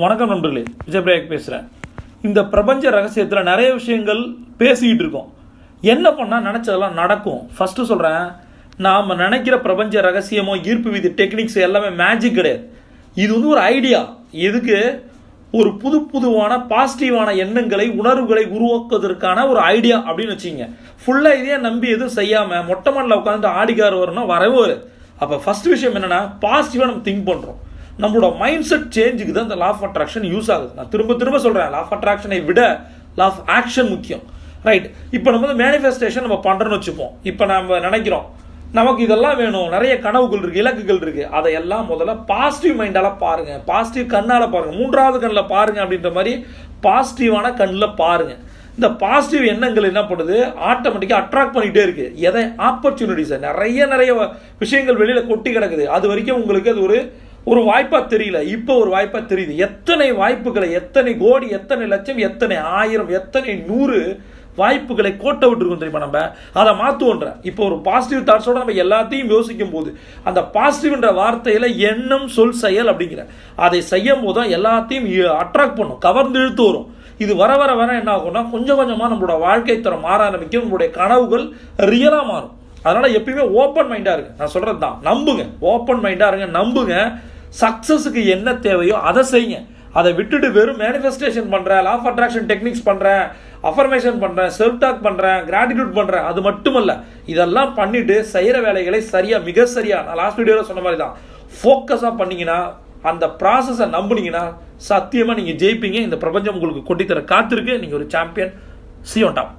வணக்கம் நண்பர்களே விஜயபிரயாக் பேசுகிறேன் இந்த பிரபஞ்ச ரகசியத்தில் நிறைய விஷயங்கள் பேசிக்கிட்டு இருக்கோம். என்ன பண்ணால் நினச்சதெல்லாம் நடக்கும்? ஃபஸ்ட்டு சொல்கிறேன் நாம் நினைக்கிற பிரபஞ்ச ரகசியமோ ஈர்ப்பு விதி டெக்னிக்ஸ் எல்லாமே மேஜிக் கிடையாது. இது வந்து ஒரு ஐடியா எதுக்கு? ஒரு புது புதுவான பாசிட்டிவான எண்ணங்களை உணர்வுகளை உருவாக்குவதற்கான ஒரு ஐடியா அப்படின்னு வச்சுங்க ஃபுல்லாக இதையே நம்பி எதுவும் செய்யாமல் மொட்டை மண்ணில் உட்காந்துட்டு ஆடிக்கார் வரணும் வரவே வரும் அப்போ ஃபஸ்ட் விஷயம் என்னென்னா பாசிட்டிவாக நம்ம திங்க் பண்ணுறோம் நம்மளோட மைண்ட் செட் சேஞ்சுக்கு தான் இந்த லா ஆஃப் அட்ராக்ஷன் யூஸ் ஆகுது. நான் திரும்ப திரும்ப சொல்கிறேன் லா ஆஃப் அட்ராக்ஷனை விட லா ஆஃப் ஆக்ஷன் முக்கியம். ரைட் இப்போ நம்ம வந்து மேனிஃபெஸ்டேஷன் நம்ம பண்ணுறோன்னு வச்சுப்போம். இப்போ நம்ம நினைக்கிறோம் நமக்கு இதெல்லாம் வேணும் நிறைய கனவுகள் இருக்குது இலக்குகள் இருக்குது அதையெல்லாம் முதல்ல பாசிட்டிவ் மைண்டால் பாருங்கள் பாசிட்டிவ் கண்ணால் பாருங்கள் மூன்றாவது கண்ணில் பாருங்க அப்படின்ற மாதிரி பாசிட்டிவான கண்ணில் பாருங்கள் இந்த பாசிட்டிவ் எண்ணங்கள் என்ன பண்ணுது? ஆட்டோமேட்டிக்காக அட்ராக்ட் பண்ணிகிட்டே இருக்குது எதை? ஆப்பர்ச்சுனிட்டிஸை நிறைய நிறைய விஷயங்கள் வெளியில் கொட்டி கிடக்குது. அது வரைக்கும் உங்களுக்கு அது ஒரு ஒரு வாய்ப்பாக தெரியல. இப்போ ஒரு வாய்ப்பாக தெரியுது. எத்தனை வாய்ப்புகளை எத்தனை கோடி எத்தனை லட்சம் எத்தனை ஆயிரம் எத்தனை நூறு வாய்ப்புகளை கோட்டை விட்டுருக்கோம் தெரியுமா நம்ம? அதை மாற்றுவோன்ற இப்போ ஒரு பாசிட்டிவ் தாட்ஸோட நம்ம எல்லாத்தையும் யோசிக்கும் போது அந்த பாசிட்டிவ்ன்ற வார்த்தையில் எண்ணம் சொல் செயல் அப்படிங்கிற அதை செய்யும் போது தான் எல்லாத்தையும் அட்ராக்ட் பண்ணும். கவர்ந்து இழுத்து வரும். இது வர வர வர என்ன ஆகும்னா கொஞ்சம் கொஞ்சமாக நம்மளோட வாழ்க்கை தரம் மாற ஆரம்பிக்கும். நம்மளுடைய கனவுகள் ரியலாக மாறும். அதனால் எப்பயுமே ஓப்பன் மைண்டாக இருங்க. நான் சொல்கிறது தான் நம்புங்க. ஓப்பன் மைண்டாக இருங்க. நம்புங்க. சக்ஸஸுக்கு என்ன தேவையோ அதை செய்யுங்க. அதை விட்டுட்டு வெறும் மேனிஃபெஸ்டேஷன் பண்ணுறேன் லா ஆஃப் அட்ராக்ஷன் டெக்னிக்ஸ் பண்ணுறேன் அஃபர்மேஷன் பண்ணுறேன் செல்ஃப் டாக் பண்ணுறேன் கிராட்டிடியூட் பண்ணுறேன் அது மட்டுமல்ல. இதெல்லாம் பண்ணிட்டு செய்கிற வேலைகளை சரியாக மிக சரியாக நான் லாஸ்ட் வீடியோவில் சொன்ன மாதிரி தான். ஃபோக்கஸாக பண்ணிங்கன்னா அந்த ப்ராசஸை நம்புனீங்கன்னா சத்தியமாக நீங்கள் ஜெயிப்பீங்க. இந்த பிரபஞ்சம் உங்களுக்கு கொட்டித்தர காத்திருக்கு. நீங்கள் ஒரு சாம்பியன் சியோன் டாப்